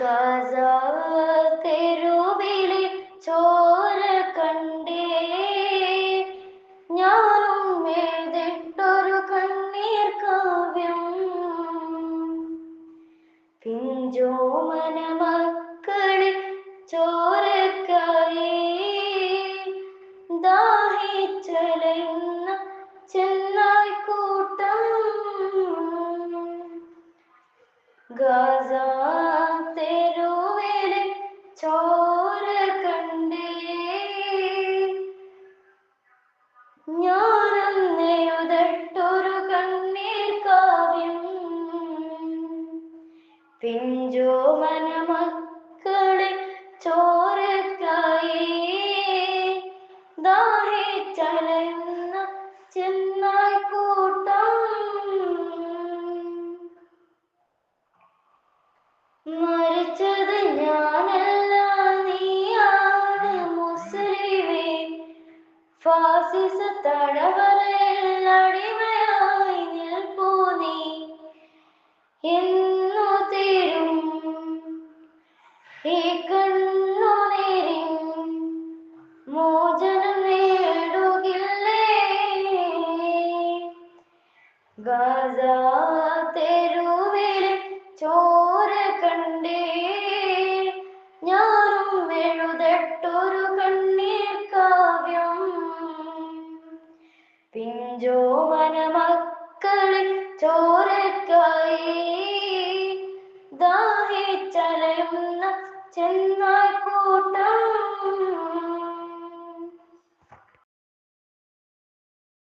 Gaza തെരുവിലെ ചോര കണ്ടേ. ഞാനും എഴുതിട്ടൊരു കണ്ണീർ കാവ്യം. പിഞ്ചോമന മക്കളെ ചോരക്കായി ദാഹിച്ചലയുന്ന ചെന്നായിക്കൂട്ടം കൂട്ടം. തെരുവിലെ ചോര കണ്ടേ ഞാനെന്നെഴുതട്ടൊരു കണ്ണീർ കാവ്യം പിഞ്ചോ മനമക്കളെ ചോരക്കായി ദാഹിച്ചലയുന്ന ചെന്നായിക്കൂട്ടം മരിച്ചത് ഞാനല്ല തടവറയിൽ അടിമയായി നിൽപ്പൂ നീ. എന്നു തീരും ഈ കണ്ണുനീരിൻ മോചനം നേടുകില്ലേ? ഗാസ ചോര കണ്ടേ ഞാനും എഴുതട്ടൊരു പിഞ്ചോ മനമക്കളെ ചോര